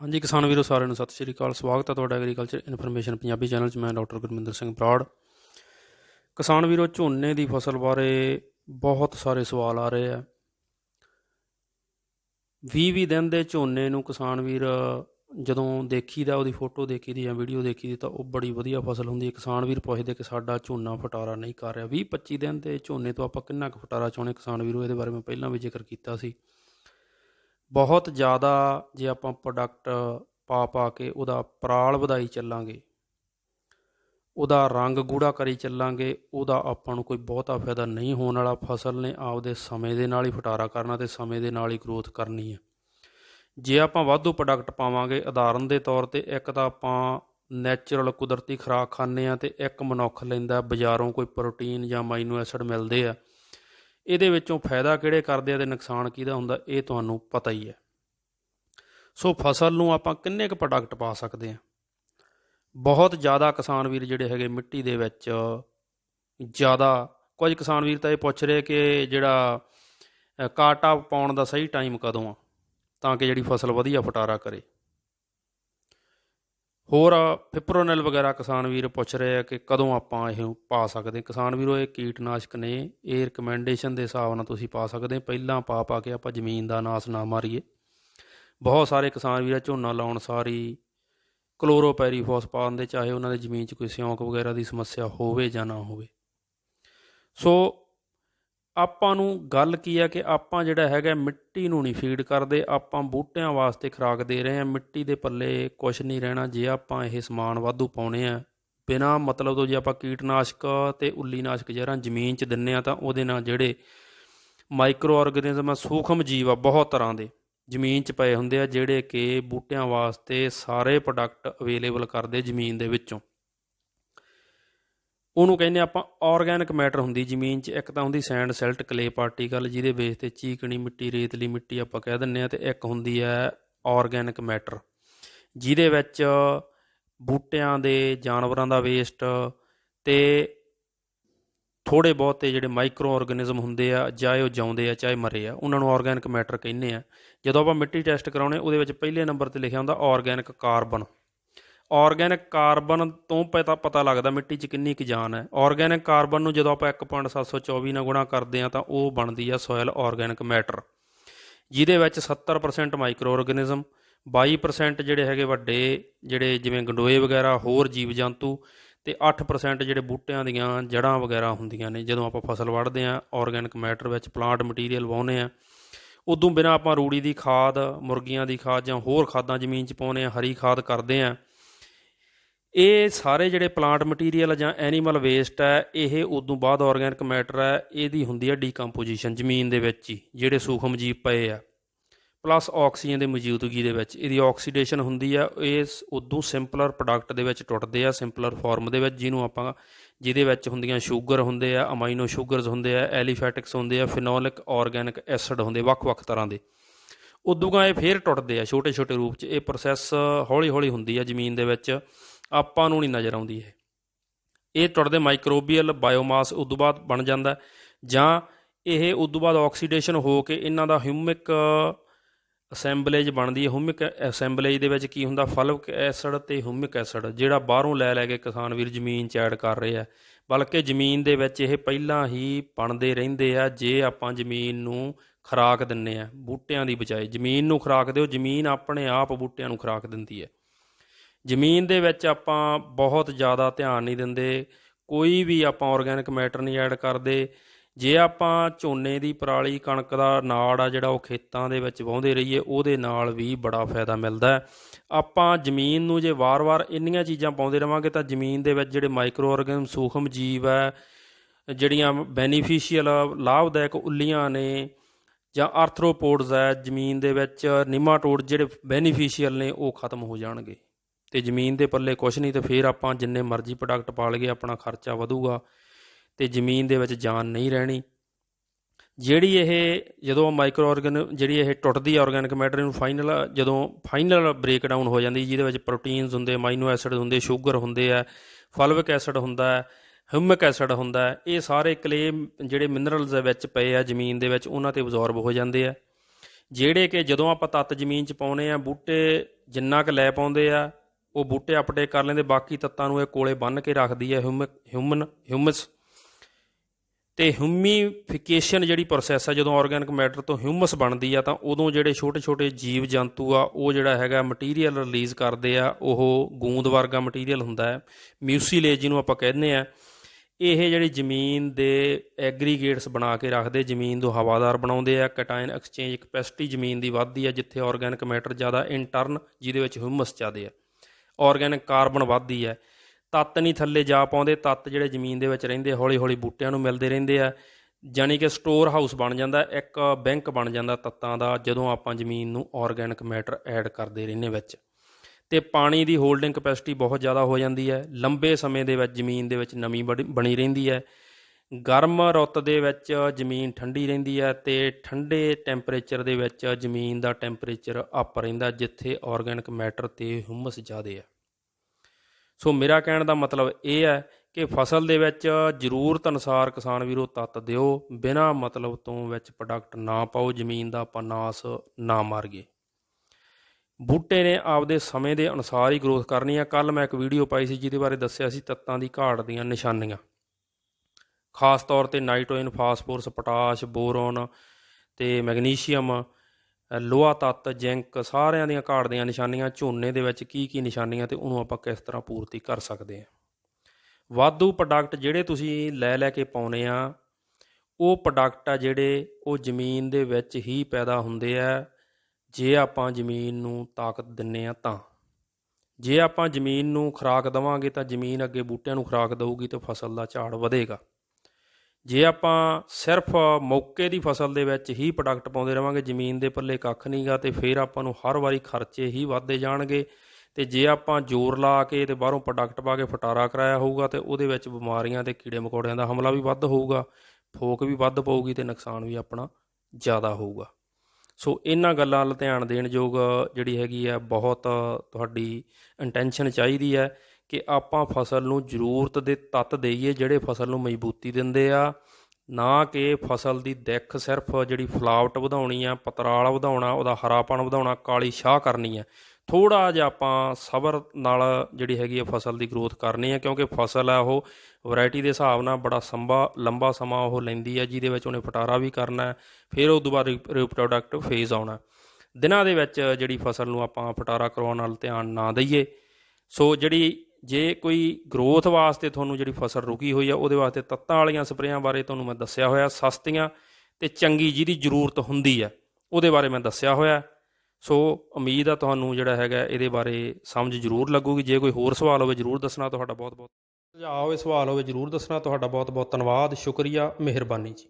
ਹਾਂਜੀ, ਕਿਸਾਨ ਵੀਰੋ, ਸਾਰਿਆਂ ਨੂੰ ਸਤਿ ਸ਼੍ਰੀ ਅਕਾਲ। ਸਵਾਗਤ ਹੈ ਤੁਹਾਡਾ ਐਗਰੀਕਲਚਰ ਇਨਫੋਰਮੇਸ਼ਨ ਪੰਜਾਬੀ ਚੈਨਲ 'ਚ। ਮੈਂ ਡਾਕਟਰ ਗੁਰਮਿੰਦਰ ਸਿੰਘ ਬਰਾੜ। ਕਿਸਾਨ ਵੀਰੋ, ਝੋਨੇ ਦੀ ਫਸਲ ਬਾਰੇ ਬਹੁਤ ਸਾਰੇ ਸਵਾਲ ਆ ਰਹੇ ਆ। 20-20 ਦਿਨ ਦੇ ਝੋਨੇ ਨੂੰ ਕਿਸਾਨ ਵੀਰ, ਜਦੋਂ ਦੇਖੀਦਾ, ਉਹਦੀ ਫੋਟੋ ਦੇਖੀਦੀ ਜਾਂ ਵੀਡੀਓ ਦੇਖੀਦੀ, ਤਾਂ ਉਹ ਬੜੀ ਵਧੀਆ ਫਸਲ ਹੁੰਦੀ ਹੈ। ਕਿਸਾਨ ਵੀਰ ਪੁੱਛਦੇ ਕਿ ਸਾਡਾ ਝੋਨਾ ਫਟਾਰਾ ਨਹੀਂ ਕਰ ਰਿਹਾ। 20-25 ਦਿਨ ਦੇ ਝੋਨੇ ਤੋਂ ਆਪਾਂ ਕਿੰਨਾ ਕੁ ਫਟਾਰਾ ਚਾਹੁੰਦੇ ਕਿਸਾਨ ਵੀਰੋ? ਇਹਦੇ ਬਾਰੇ ਮੈਂ ਪਹਿਲਾਂ ਵੀ ਜ਼ਿਕਰ ਕੀਤਾ ਸੀ। ਬਹੁਤ ਜ਼ਿਆਦਾ ਜੇ ਆਪਾਂ ਪ੍ਰੋਡਕਟ ਪਾ ਪਾ ਕੇ ਉਹਦਾ ਪਰਾਲ ਵਧਾਈ ਚੱਲਾਂਗੇ, ਉਹਦਾ ਰੰਗ ਗੂੜਾ ਕਰੀ ਚੱਲਾਂਗੇ, ਉਹਦਾ ਆਪਾਂ ਨੂੰ ਕੋਈ ਬਹੁਤਾ ਫਾਇਦਾ ਨਹੀਂ ਹੋਣ ਵਾਲਾ। ਫਸਲ ਨੇ ਆਪਦੇ ਸਮੇਂ ਦੇ ਨਾਲ ਹੀ ਫਟਾਰਾ ਕਰਨਾ ਤੇ ਸਮੇਂ ਦੇ ਨਾਲ ਹੀ ਗਰੋਥ ਕਰਨੀ ਹੈ। ਜੇ ਆਪਾਂ ਵਾਧੂ ਪ੍ਰੋਡਕਟ ਪਾਵਾਂਗੇ, ਉਦਾਹਰਨ ਦੇ ਤੌਰ ਤੇ ਇੱਕ ਤਾਂ ਆਪਾਂ ਨੈਚੁਰਲ ਕੁਦਰਤੀ ਖੁਰਾਕ ਖਾਂਦੇ ਆ ਤੇ ਇੱਕ ਮਨੁੱਖ ਲੈਂਦਾ, ਬਾਜ਼ਾਰੋਂ ਕੋਈ ਪ੍ਰੋਟੀਨ ਜਾਂ ਅਮਾਈਨੋ ਐਸਿਡ ਮਿਲਦੇ ਆ। ਇਹਦੇ ਵਿੱਚੋਂ ਫਾਇਦਾ ਕਿਹੜੇ ਕਰਦੇ ਆ ਤੇ ਨੁਕਸਾਨ ਕਿਹਦਾ ਹੁੰਦਾ ਇਹ ਤੁਹਾਨੂੰ ਪਤਾ ਹੀ ਹੈ। ਸੋ ਫਸਲ ਨੂੰ ਆਪਾਂ ਕਿੰਨੇ ਕੁ ਪ੍ਰੋਡਕਟ ਪਾ ਸਕਦੇ ਆ ਬਹੁਤ ਜ਼ਿਆਦਾ ਕਿਸਾਨ ਵੀਰ ਜਿਹੜੇ ਹੈਗੇ ਮਿੱਟੀ ਦੇ ਵਿੱਚ ਜ਼ਿਆਦਾ ਕੁਝ ਕਿਸਾਨ ਵੀਰ ਤਾਂ ਇਹ ਪੁੱਛ ਰਹੇ ਕਿ ਜਿਹੜਾ ਅ, ਕਾਟਾ ਪਾਉਣ ਦਾ ਸਹੀ ਟਾਈਮ ਕਦੋਂ ਆ ਤਾਂ ਕਿ ਜਿਹੜੀ ਫਸਲ ਵਧੀਆ ਫਟਾਰਾ ਕਰੇ। ਹੋਰ ਫਿਪਰੋਨਿਲ ਵਗੈਰਾ ਕਿਸਾਨ ਵੀਰ ਪੁੱਛ ਰਹੇ ਆ ਕਿ ਕਦੋਂ ਆਪਾਂ ਇਹ ਪਾ ਸਕਦੇ? ਕਿਸਾਨ ਵੀਰੋ, ਇਹ ਕੀਟਨਾਸ਼ਕ ਨੇ। ਇਹ ਰეკਮੈਂਡੇਸ਼ਨ ਦੇ ਹਿਸਾਬ ਨਾਲ ਤੁਸੀਂ ਪਾ ਸਕਦੇ ਪਹਿਲਾਂ ਪਾ ਪਾ ਕੇ ਆਪਾਂ ਜ਼ਮੀਨ ਦਾ ਨਾਸ ਨਾ ਮਾਰੀਏ। ਬਹੁਤ ਸਾਰੇ ਕਿਸਾਨ ਵੀਰ ਝੋਨਾ ਲਾਉਣ ਸਾਰੀ ਕਲੋਰੋਪੈਰੀਫੋਸ ਪਾ ਦਿੰਦੇ ਚਾਹੇ ਉਹਨਾਂ ਦੇ ਜ਼ਮੀਨ 'ਚ ਕੋਈ ਸਿਉਂਕ ਵਗੈਰਾ ਦੀ ਸਮੱਸਿਆ ਹੋਵੇ ਜਾਂ ਨਾ ਹੋਵੇ। ਸੋ ਆਪਾਂ ਨੂੰ ਗੱਲ ਕੀ ਹੈ ਕਿ ਆਪਾਂ ਜਿਹੜਾ ਹੈਗਾ ਮਿੱਟੀ ਨੂੰ ਨਹੀਂ ਫੀਡ ਕਰਦੇ, ਆਪਾਂ ਬੂਟਿਆਂ ਵਾਸਤੇ ਖੁਰਾਕ ਦੇ ਰਹੇ ਹਾਂ ਮਿੱਟੀ ਦੇ ਪੱਲੇ ਕੁਝ ਨਹੀਂ ਰਹਿਣਾ, ਜੇ ਆਪਾਂ ਇਹ ਸਮਾਨ ਵਾਧੂ ਪਾਉਣੇ ਆ। ਬਿਨਾ ਮਤਲਬ ਤੋਂ ਜੇ ਆਪਾਂ ਕੀਟਨਾਸ਼ਕ ਤੇ ਉੱਲੀਨਾਸ਼ਕ ਜ਼ਹਿਰਾਂ ਜ਼ਮੀਨ 'ਚ ਦਿੰਨੇ ਆ ਤਾਂ ਉਹਦੇ ਨਾਲ ਜਿਹੜੇ ਮਾਈਕਰੋ ਆਰਗੇਨਿਜ਼ਮ ਆ, ਸੂਖਮ ਜੀਵ ਆ, ਬਹੁਤ ਤਰ੍ਹਾਂ ਦੇ ਜ਼ਮੀਨ 'ਚ ਪਏ ਹੁੰਦੇ ਆ, ਜਿਹੜੇ ਕਿ ਬੂਟਿਆਂ ਵਾਸਤੇ ਸਾਰੇ ਪ੍ਰੋਡਕਟ ਅਵੇਲੇਬਲ ਕਰਦੇ ਜ਼ਮੀਨ ਦੇ ਵਿੱਚੋਂ। ਉਹਨੂੰ ਕਹਿੰਦੇ ਆਪਾਂ ਆਰਗੈਨਿਕ ਮੈਟਰ ਹੁੰਦੀ, ਜ਼ਮੀਨ 'ਚ ਇੱਕ ਤਾਂ ਹੁੰਦੀ ਸੈਂਡ ਸਿਲਟ ਕਲੇ ਪਾਰਟੀਕਲ ਜਿਹਦੇ ਬੇਸ ਤੇ ਚੀਕਣੀ ਮਿੱਟੀ, ਰੇਤਲੀ ਮਿੱਟੀ ਆਪਾਂ ਕਹਿ ਦਿੰਨੇ ਆ ਤੇ ਇੱਕ ਹੁੰਦੀ ਹੈ ਆਰਗੈਨਿਕ ਮੈਟਰ ਜਿਹਦੇ ਵਿੱਚ ਬੂਟਿਆਂ ਦੇ, ਜਾਨਵਰਾਂ ਦਾ ਵੇਸਟ ਤੇ ਥੋੜੇ ਬਹੁਤੇ ਜਿਹੜੇ ਮਾਈਕਰੋ ਆਰਗੇਨਿਜ਼ਮ ਹੁੰਦੇ ਆ, ਚਾਹੇ ਉਹ ਜਿਉਂਦੇ ਆ, ਚਾਹੇ ਮਰੇ ਆ, ਉਹਨਾਂ ਨੂੰ ਆਰਗੈਨਿਕ ਮੈਟਰ ਕਹਿੰਦੇ ਆ। ਜਦੋਂ ਆਪਾਂ ਮਿੱਟੀ ਟੈਸਟ ਕਰਾਉਣੇ, ਉਹਦੇ ਵਿੱਚ ਪਹਿਲੇ ਨੰਬਰ ਤੇ ਲਿਖਿਆ ਹੁੰਦਾ ਆਰਗੈਨਿਕ ਕਾਰਬਨ ਆਰਗੈਨਿਕ ਕਾਰਬਨ ਤੋਂ ਪਤਾ ਪਤਾ ਲੱਗਦਾ ਮਿੱਟੀ 'ਚ ਕਿੰਨੀ ਕੁ ਜਾਨ ਹੈ। ਆਰਗੈਨਿਕ ਕਾਰਬਨ ਨੂੰ ਜਦੋਂ ਆਪਾਂ 1.724 ਨਾਲ ਗੁਣਾ ਕਰਦੇ ਆ ਤਾਂ ਉਹ ਬਣਦੀ ਆ ਸੋਇਲ ਆਰਗੈਨਿਕ ਮੈਟਰ ਜਿਹਦੇ ਵਿੱਚ 70% ਮਾਈਕਰੋ ਆਰਗੇਨਿਜ਼ਮ 22% ਜਿਹੜੇ ਹੈਗੇ ਵੱਡੇ, ਜਿਹੜੇ ਜਿਵੇਂ ਗੰਡੋਏ ਵਗੈਰਾ, ਹੋਰ ਜੀਵ ਜੰਤੂ ਤੇ 8% ਜਿਹੜੇ ਬੂਟਿਆਂ ਦੀਆਂ ਜੜਾਂ ਵਗੈਰਾ ਹੁੰਦੀਆਂ ਨੇ। ਜਦੋਂ ਆਪਾਂ ਫਸਲ ਵੱਢਦੇ ਆ ਆਰਗੈਨਿਕ ਮੈਟਰ ਵਿੱਚ ਪਲਾਂਟ ਮਟੀਰੀਅਲ ਵਾਹੁੰਦੇ ਆ ਉਦੋਂ ਬਿਨਾ ਆਪਾਂ ਰੂੜੀ ਦੀ ਖਾਦ, ਮੁਰਗੀਆਂ ਦੀ ਖਾਦ ਜਾਂ ਹੋਰ ਖਾਦਾਂ ਜ਼ਮੀਨ 'ਚ ਪਾਉਨੇ ਆ ਹਰੀ ਖਾਦ ਕਰਦੇ ਆ ਇਹ ਸਾਰੇ ਜਿਹੜੇ ਪਲਾਂਟ ਮਟੀਰੀਅਲ ਜਾਂ ਐਨੀਮਲ ਵੇਸਟ ਹੈ ਇਹ ਉਦੋਂ ਬਾਅਦ ਆਰਗੈਨਿਕ ਮੈਟਰ ਹੈ ਇਹਦੀ ਹੁੰਦੀ ਹੈ ਡੀਕੰਪੋਜੀਸ਼ਨ ਜ਼ਮੀਨ ਦੇ ਵਿੱਚ ਹੀ, ਜਿਹੜੇ ਸੂਖਮ ਜੀਵ ਪਏ ਆ। ਪਲੱਸ ਆਕਸੀਜਨ ਦੀ ਮੌਜੂਦਗੀ ਦੇ ਵਿੱਚ, ਇਹਦੀ ਆਕਸੀਡੇਸ਼ਨ ਹੁੰਦੀ ਆ ਇਸ ਉਦੋਂ ਸਿੰਪਲਰ ਪ੍ਰੋਡਕਟ ਦੇ ਵਿੱਚ ਟੁੱਟਦੇ ਆ ਸਿੰਪਲਰ ਫਾਰਮ ਦੇ ਵਿੱਚ, ਜਿਹਨੂੰ ਆਪਾਂ ਜਿਹਦੇ ਵਿੱਚ ਹੁੰਦੀਆਂ ਸ਼ੂਗਰ ਹੁੰਦੇ ਆ ਅਮਾਈਨੋ ਸ਼ੂਗਰਸ ਹੁੰਦੇ ਆ ਐਲੀਫੈਟਿਕਸ ਹੁੰਦੇ ਆ ਫਿਨੋਲਿਕ ਆਰਗੈਨਿਕ ਐਸਿਡ ਹੁੰਦੇ ਵੱਖ-ਵੱਖ ਤਰ੍ਹਾਂ ਦੇ। ਉਦੋਂ ਗਾ ਇਹ ਫੇਰ ਟੁੱਟਦੇ ਆ ਛੋਟੇ-ਛੋਟੇ ਰੂਪ 'ਚ, ਇਹ ਪ੍ਰੋਸੈਸ ਹੌਲੀ-ਹੌਲੀ ਹੁੰਦੀ ਆ ਜ਼ਮੀਨ ਦੇ ਵਿੱਚ। ਆਪਾਂ ਨੂੰ ਨਹੀਂ ਨਜ਼ਰ ਆਉਂਦੀ ਇਹ। ਇਹ ਟੁੱਟਦੇ ਮਾਈਕਰੋਬੀਅਲ ਬਾਇਓਮਾਸ ਉਦੋਂ ਬਾਅਦ ਬਣ ਜਾਂਦਾ ਜਾਂ ਇਹ ਉਦੋਂ ਬਾਅਦ ਆਕਸੀਡੇਸ਼ਨ ਹੋ ਕੇ ਇਹਨਾਂ ਦਾ ਹਿਊਮਿਕ ਅਸੈਂਬਲੇਜ ਬਣਦੀ ਹੈ। ਹਿਊਮਿਕ ਅਸੈਂਬਲੇਜ ਦੇ ਵਿੱਚ ਕੀ ਹੁੰਦਾ? ਫਲਵਿਕ ਐਸਿਡ ਤੇ ਹਿਊਮਿਕ ਐਸਿਡ, ਜਿਹੜਾ ਬਾਹਰੋਂ ਲੈ ਲੈ ਕੇ ਕਿਸਾਨ ਵੀਰ ਜ਼ਮੀਨ 'ਚ ਐਡ ਕਰ ਰਹੇ ਆ। ਬਲਕਿ ਜ਼ਮੀਨ ਦੇ ਵਿੱਚ ਇਹ ਪਹਿਲਾਂ ਹੀ ਬਣਦੇ ਰਹਿੰਦੇ ਆ, ਜੇ ਆਪਾਂ ਜ਼ਮੀਨ ਨੂੰ ਖੁਰਾਕ ਦਿੰਨੇ ਆ, ਬੂਟਿਆਂ ਦੀ ਬਜਾਏ। ਜ਼ਮੀਨ ਨੂੰ ਖੁਰਾਕ ਦਿਓ, ਜ਼ਮੀਨ ਆਪਣੇ ਆਪ ਬੂਟਿਆਂ ਨੂੰ ਖੁਰਾਕ ਦਿੰਦੀ ਹੈ। ਜ਼ਮੀਨ ਦੇ ਵਿੱਚ ਆਪਾਂ ਬਹੁਤ ਜ਼ਿਆਦਾ ਧਿਆਨ ਨਹੀਂ ਦਿੰਦੇ, ਕੋਈ ਵੀ ਆਪਾਂ ਆਰਗੈਨਿਕ ਮੈਟਰ ਨਹੀਂ ਐਡ ਕਰਦੇ। ਜੇ ਆਪਾਂ ਝੋਨੇ ਦੀ ਪਰਾਲੀ, ਕਣਕ ਦਾ ਨਾੜ ਆ ਜਿਹੜਾ ਉਹ ਖੇਤਾਂ ਦੇ ਵਿੱਚ ਵਾਹੁੰਦੇ ਰਹੀਏ, ਉਹਦੇ ਨਾਲ ਵੀ ਬੜਾ ਫਾਇਦਾ ਮਿਲਦਾ ਹੈ। ਆਪਾਂ ਜ਼ਮੀਨ ਨੂੰ ਜੇ ਵਾਰ-ਵਾਰ ਇੰਨੀਆਂ ਚੀਜ਼ਾਂ ਪਾਉਂਦੇ ਰਵਾਂਗੇ ਤਾਂ ਜ਼ਮੀਨ ਦੇ ਵਿੱਚ ਜਿਹੜੇ ਮਾਈਕਰੋ ਆਰਗੈਨਿਜ਼ਮ ਸੂਖਮ ਜੀਵ ਹੈ, ਜਿਹੜੀਆਂ ਬੈਨੀਫੀਸ਼ੀਅਲ ਲਾਭਦਾਇਕ ਉੱਲੀਆਂ ਨੇ ਜਾਂ ਆਰਥਰੋਪੋਡਸ ਹੈ, ਜ਼ਮੀਨ ਦੇ ਵਿੱਚ ਨਿਮਾਟੋਡ ਜਿਹੜੇ ਬੈਨੀਫੀਸ਼ੀਅਲ ਨੇ ਉਹ ਖਤਮ ਹੋ ਜਾਣਗੇ। ਤੇ ਜ਼ਮੀਨ ਦੇ ਪੱਲੇ ਕੁਝ ਨਹੀਂ ਤੇ ਫਿਰ ਆਪਾਂ ਜਿੰਨੇ ਮਰਜ਼ੀ ਪ੍ਰੋਡਕਟ ਪਾਲ ਗਏ ਆਪਣਾ ਖਰਚਾ ਵਧੂਗਾ ਤੇ ਜ਼ਮੀਨ ਦੇ ਵਿੱਚ ਜਾਨ ਨਹੀਂ ਰਹਿਣੀ। ਜਿਹੜੀ ਇਹ ਜਦੋਂ ਮਾਈਕਰੋ ਆਰਗਨ ਜਿਹੜੀ ਇਹ ਟੁੱਟਦੀ ਆਰਗੈਨਿਕ ਮੈਟਰ ਨੂੰ ਫਾਈਨਲ ਜਦੋਂ ਫਾਈਨਲ ਬ੍ਰੇਕਡਾਊਨ ਹੋ ਜਾਂਦੀ, ਜਿਹਦੇ ਵਿੱਚ ਪ੍ਰੋਟੀਨਸ ਹੁੰਦੇ ਅਮਾਈਨੋ ਐਸਿਡ ਹੁੰਦੇ ਸ਼ੂਗਰ ਹੁੰਦੇ ਆ ਫਲਵਿਕ ਐਸਿਡ ਹੁੰਦਾ ਹੈ ਹਿਊਮਿਕ ਐਸਿਡ ਹੁੰਦਾ ਹੈ, ਇਹ ਸਾਰੇ ਕਲੇ ਜਿਹੜੇ ਮਿਨਰਲਸ ਦੇ ਵਿੱਚ ਪਏ ਆ ਜ਼ਮੀਨ ਦੇ ਵਿੱਚ, ਉਹਨਾਂ ਤੇ ਅਬਜ਼ੌਰਬ ਹੋ ਜਾਂਦੇ ਆ। ਜਿਹੜੇ ਕਿ ਜਦੋਂ ਆਪਾਂ ਤੱਤ ਜ਼ਮੀਨ 'ਚ ਪਾਉਨੇ ਆ, ਬੂਟੇ ਜਿੰਨਾ ਕੁ ਲੈ ਪਾਉਂਦੇ ਆ ਉਹ ਬੂਟੇ ਅਪਟੇਕ ਕਰ ਲੈਂਦੇ, ਬਾਕੀ ਤੱਤਾਂ ਨੂੰ ਇਹ ਕੋਲੇ ਬੰਨ ਕੇ ਰੱਖਦੀ ਹੈ ਹਿਊਮ ਹਿਊਮਨ ਹਿਊਮਸ ਤੇ ਹਿਊਮੀਫਿਕੇਸ਼ਨ ਜਿਹੜੀ ਪ੍ਰੋਸੈਸ ਆ, ਜਦੋਂ ਆਰਗੈਨਿਕ ਮੈਟਰ ਤੋਂ ਹਿਊਮਸ ਬਣਦੀ ਆ, ਤਾਂ ਉਦੋਂ ਜਿਹੜੇ ਛੋਟੇ-ਛੋਟੇ ਜੀਵ ਜੰਤੂ ਆ, ਉਹ ਜਿਹੜਾ ਹੈਗਾ ਮਟੀਰੀਅਲ ਰਿਲੀਜ਼ ਕਰਦੇ ਆ, ਉਹ ਗੂੰਦ ਵਰਗਾ ਮਟੀਰੀਅਲ ਹੁੰਦਾ ਹੈ। ਮਿਊਸੀਲੇਜ ਜਿਹਨੂੰ ਆਪਾਂ ਕਹਿੰਦੇ ਆ, ਇਹ ਜਿਹੜੀ ਜ਼ਮੀਨ ਦੇ ਐਗਰੀਗੇਟਸ ਬਣਾ ਕੇ ਰੱਖਦੇ, ਜ਼ਮੀਨ ਨੂੰ ਹਵਾਦਾਰ ਬਣਾਉਂਦੇ ਆ। ਕਟਾਇਨ ਐਕਸਚੇਂਜ ਕਪੈਸਿਟੀ ਜ਼ਮੀਨ ਦੀ ਵੱਧਦੀ ਆ, ਜਿੱਥੇ ਆਰਗੈਨਿਕ ਮੈਟਰ ਜ਼ਿਆਦਾ ਇੰਟਰਨ ਜਿਹਦੇ ਵਿੱਚ ਹਿਊਮਸ ਜ਼ਿਆਦੇ ਆ। ਆਰਗੈਨਿਕ ਕਾਰਬਨ ਵੱਧਦੀ ਹੈ। ਤੱਤ ਨਹੀਂ ਥੱਲੇ ਜਾ ਪਾਉਂਦੇ, ਤੱਤ ਜਿਹੜੇ ਜ਼ਮੀਨ ਦੇ ਵਿੱਚ ਰਹਿੰਦੇ ਹੌਲੀ ਹੌਲੀ ਬੂਟਿਆਂ ਨੂੰ ਮਿਲਦੇ ਰਹਿੰਦੇ ਆ। ਜਾਨੀ ਕਿ ਸਟੋਰ ਹਾਊਸ ਬਣ ਜਾਂਦਾ, ਇੱਕ ਬੈਂਕ ਬਣ ਜਾਂਦਾ ਤੱਤਾਂ ਦਾ, ਜਦੋਂ ਆਪਾਂ ਜ਼ਮੀਨ ਨੂੰ ਆਰਗੈਨਿਕ ਮੈਟਰ ਐਡ ਕਰਦੇ ਰਹਿੰਦੇ ਵਿੱਚ। ਤੇ ਪਾਣੀ ਦੀ ਹੋਲਡਿੰਗ ਕਪੈਸਿਟੀ ਬਹੁਤ ਜ਼ਿਆਦਾ ਹੋ ਜਾਂਦੀ ਹੈ। ਲੰਬੇ ਸਮੇਂ ਦੇ ਵਿੱਚ ਜ਼ਮੀਨ ਦੇ ਵਿੱਚ ਨਮੀ ਬੜੀ- ਬਣੀ ਰਹਿੰਦੀ ਹੈ। ਗਰਮ ਰੁੱਤ ਦੇ ਵਿੱਚ ਜ਼ਮੀਨ ਠੰਡੀ ਰਹਿੰਦੀ ਹੈ ਤੇ ਠੰਡੇ ਟੈਂਪਰੇਚਰ ਦੇ ਵਿੱਚ ਜ਼ਮੀਨ ਦਾ ਟੈਂਪਰੇਚਰ ਅਪ ਰਹਿੰਦਾ ਜਿੱਥੇ ਆਰਗੈਨਿਕ ਮੈਟਰ ਤੇ ਹਿਊਮਸ ਜ਼ਿਆਦੇ ਹੈ। ਸੋ ਮੇਰਾ ਕਹਿਣ ਦਾ ਮਤਲਬ ਇਹ ਹੈ ਕਿ ਫਸਲ ਦੇ ਵਿੱਚ ਜ਼ਰੂਰਤ ਅਨੁਸਾਰ ਕਿਸਾਨ ਵੀਰੋ ਤੱਤ ਦਿਓ, ਬਿਨਾਂ ਮਤਲਬ ਤੋਂ ਵਿੱਚ ਪ੍ਰੋਡਕਟ ਨਾ ਪਾਓ, ਜ਼ਮੀਨ ਦਾ ਆਪਾਂ ਨਾਸ ਨਾ ਮਾਰੀਏ। ਬੂਟੇ ਨੇ ਆਪਦੇ ਸਮੇਂ ਦੇ ਅਨੁਸਾਰ ਹੀ ਗਰੋਥ ਕਰਨੀ ਆ ਕੱਲ ਮੈਂ ਇੱਕ ਵੀਡੀਓ ਪਾਈ ਸੀ, ਜਿਹਦੇ ਬਾਰੇ ਦੱਸਿਆ ਸੀ ਤੱਤਾਂ ਦੀ ਘਾਟ ਦੀਆਂ ਨਿਸ਼ਾਨੀਆਂ। ਖਾਸ ਤੌਰ ਤੇ ਨਾਈਟ੍ਰੋਜਨ, ਫਾਸਫੋਰਸ, ਪੋਟਾਸ਼, ਬੋਰੋਨ ਤੇ ਮੈਗਨੀਸ਼ੀਅਮ, ਲੋਹਾ ਤੱਤ, ਜ਼ਿੰਕ ਸਾਰਿਆਂ ਦੀਆਂ ਘਾਟ ਦੀਆਂ ਨਿਸ਼ਾਨੀਆਂ, ਝੋਨੇ ਦੇ ਵਿੱਚ ਕੀ ਕੀ ਨਿਸ਼ਾਨੀਆਂ ਤੇ ਉਹਨੂੰ ਆਪਾਂ ਕਿਸ ਤਰ੍ਹਾਂ ਪੂਰਤੀ ਕਰ ਸਕਦੇ ਹਾਂ। ਵਾਧੂ ਪ੍ਰੋਡਕਟ ਜਿਹੜੇ ਤੁਸੀਂ ਲੈ ਲੈ ਕੇ ਪਾਉਨੇ ਆ, ਉਹ ਪ੍ਰੋਡਕਟ ਆ ਜਿਹੜੇ ਉਹ ਜ਼ਮੀਨ ਦੇ ਵਿੱਚ ਹੀ ਪੈਦਾ ਹੁੰਦੇ ਆ। ਜੇ ਆਪਾਂ ਜ਼ਮੀਨ ਨੂੰ ਤਾਕਤ ਦਿੰਨੇ ਆ ਤਾਂ। ਜੇ ਆਪਾਂ ਜ਼ਮੀਨ ਨੂੰ ਖੁਰਾਕ ਦਵਾਂਗੇ ਤਾਂ ਜ਼ਮੀਨ ਅੱਗੇ ਬੂਟਿਆਂ ਨੂੰ ਖੁਰਾਕ ਦੇਊਗੀ ਤੇ ਫਸਲ ਦਾ ਝਾੜ ਵਧੇਗਾ। ਜੇ ਆਪਾਂ ਸਿਰਫ ਮੌਕੇ ਦੀ ਫਸਲ ਦੇ ਵਿੱਚ ਹੀ ਪ੍ਰੋਡਕਟ ਪਾਉਂਦੇ ਰਵਾਂਗੇ, ਜ਼ਮੀਨ ਦੇ ਪੱਲੇ ਕੱਖ ਨਹੀਂਗਾ ਤੇ ਫਿਰ ਆਪਾਂ ਨੂੰ ਹਰ ਵਾਰੀ ਖਰਚੇ ਹੀ ਵੱਧਦੇ ਜਾਣਗੇ। ਤੇ ਜੇ ਆਪਾਂ ਜ਼ੋਰ ਲਾ ਕੇ ਤੇ ਬਾਹਰੋਂ ਪ੍ਰੋਡਕਟ ਪਾ ਕੇ ਫਟਾਰਾ ਕਰਾਇਆ ਹੋਊਗਾ ਤੇ ਉਹਦੇ ਵਿੱਚ ਬਿਮਾਰੀਆਂ ਤੇ ਕੀੜੇ ਮਕੌੜਿਆਂ ਦਾ ਹਮਲਾ ਵੀ ਵੱਧ ਹੋਊਗਾ, ਫੋਕ ਵੀ ਵੱਧ ਪਊਗੀ ਤੇ ਨੁਕਸਾਨ ਵੀ ਆਪਣਾ ਜ਼ਿਆਦਾ ਹੋਊਗਾ। ਸੋ ਇਹਨਾਂ ਗੱਲਾਂ ਵੱਲ ਧਿਆਨ ਦੇਣ ਯੋਗ ਜਿਹੜੀ ਹੈਗੀ ਆ, ਬਹੁਤ ਤੁਹਾਡੀ ਇੰਟੈਂਸ਼ਨ ਚਾਹੀਦੀ ਹੈ। ਕਿ ਆਪਾਂ ਫਸਲ ਨੂੰ ਜ਼ਰੂਰਤ ਦੇ ਤੱਤ ਦੇਈਏ ਜਿਹੜੇ ਫਸਲ ਨੂੰ ਮਜ਼ਬੂਤੀ ਦਿੰਦੇ ਆ, ਨਾ ਕਿ ਫਸਲ ਦੀ ਦਿੱਖ ਸਿਰਫ ਜਿਹੜੀ ਫਲਾਵਟ ਵਧਾਉਣੀ ਆ, ਪਤਰਾਲ ਵਧਾਉਣਾ, ਉਹਦਾ ਹਰਾਪਣ ਵਧਾਉਣਾ, ਕਾਲੀ ਸ਼ਾਹ ਕਰਨੀ ਆ। ਥੋੜਾ ਜਿਹਾ ਆਪਾਂ ਸਬਰ ਨਾਲ ਜਿਹੜੀ ਹੈਗੀ ਆ ਫਸਲ ਦੀ ਗਰੋਥ ਕਰਨੀ ਆ, ਕਿਉਂਕਿ ਫਸਲ ਆ ਉਹ ਵੈਰਾਈਟੀ ਦੇ ਹਿਸਾਬ ਨਾਲ ਬੜਾ ਸੰਭਾ, ਲੰਬਾ ਸਮਾਂ ਉਹ ਲੈਂਦੀ ਹੈ ਜਿਹਦੇ ਵਿੱਚ ਉਹਨੇ ਫਟਾਰਾ ਵੀ ਕਰਨਾ, ਫਿਰ ਉਹ ਤੋਂ ਬਾਅਦ ਰਿਪਰੋਡਕਟਿਵ ਫੇਜ਼ ਆਉਣਾ। ਦਿਨਾਂ ਦੇ ਵਿੱਚ ਜਿਹੜੀ ਫਸਲ ਨੂੰ ਆਪਾਂ ਫਟਾਰਾ ਕਰਵਾਉਣ ਨਾਲ ਧਿਆਨ ਨਾ ਦਈਏ। ਸੋ ਜਿਹੜੀ ਜੇ ਕੋਈ ਗਰੋਥ ਵਾਸਤੇ ਤੁਹਾਨੂੰ ਜਿਹੜੀ ਫਸਲ ਰੁਕੀ ਹੋਈ ਆ, ਉਹਦੇ ਵਾਸਤੇ ਤੱਤਾਂ ਵਾਲੀਆਂ ਸਪਰੇਆਂ ਬਾਰੇ ਤੁਹਾਨੂੰ ਮੈਂ ਦੱਸਿਆ ਹੋਇਆ, ਸਸਤੀਆਂ ਤੇ ਚੰਗੀ ਜਿਹਦੀ ਜ਼ਰੂਰਤ ਹੁੰਦੀ ਆ, ਉਹਦੇ ਬਾਰੇ ਮੈਂ ਦੱਸਿਆ ਹੋਇਆ। ਸੋ ਉਮੀਦ ਆ ਤੁਹਾਨੂੰ ਜਿਹੜਾ ਹੈਗਾ, ਇਹਦੇ ਬਾਰੇ ਸਮਝ ਜ਼ਰੂਰ ਲੱਗੂਗੀ। ਜੇ ਕੋਈ ਹੋਰ ਸਵਾਲ ਹੋਵੇ, ਜ਼ਰੂਰ ਦੱਸਣਾ। ਤੁਹਾਡਾ ਬਹੁਤ ਬਹੁਤ ਸੁਝਾਅ ਹੋਵੇ, ਸਵਾਲ ਹੋਵੇ, ਜ਼ਰੂਰ ਦੱਸਣਾ। ਤੁਹਾਡਾ ਬਹੁਤ ਬਹੁਤ ਧੰਨਵਾਦ। ਸ਼ੁਕਰੀਆ। ਮਿਹਰਬਾਨੀ ਜੀ।